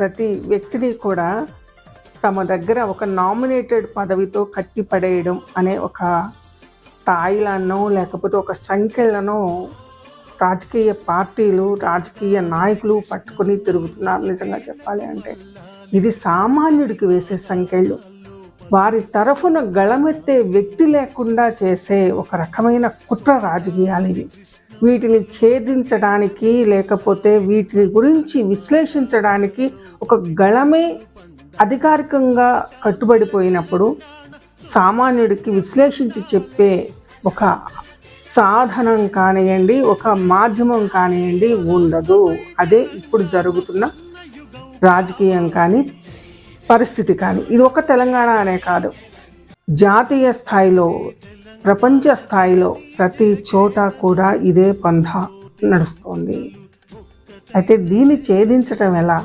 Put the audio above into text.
ప్రతి వ్యక్తిని కూడా తమ దగ్గర ఒక నామినేటెడ్ పదవితో కట్టిపడేయడం అనే ఒక స్థాయిలనో లేకపోతే ఒక సంఖ్యలను రాజకీయ పార్టీలు రాజకీయ నాయకులు పట్టుకొని తిరుగుతున్నారు నిజంగా చెప్పాలి అంటే. ఇది సామాన్యుడికి వేసే సంఖ్యలు. వారి తరఫున గళమెత్తే వ్యక్తి లేకుండా చేసే ఒక రకమైన కుట్ర రాజకీయాలు ఇవి. వీటిని ఛేదించడానికి లేకపోతే వీటిని గురించి విశ్లేషించడానికి ఒక గళమే అధికారికంగా కట్టుబడిపోయినప్పుడు సామాన్యుడికి విశ్లేషించి చెప్పే ఒక సాధనం కానివ్వండి ఒక మాధ్యమం కానివ్వండి ఉండదు. అదే ఇప్పుడు జరుగుతున్న రాజకీయం కానీ పరిస్థితి కానీ. ఇది ఒక తెలంగాణ అనే కాదు. జాతీయ స్థాయిలో ప్రపంచ స్థాయిలో ప్రతి చోట కూడా ఇదే పంధ నడుస్తోంది. అయితే దీన్ని ఛేదించటం ఎలా?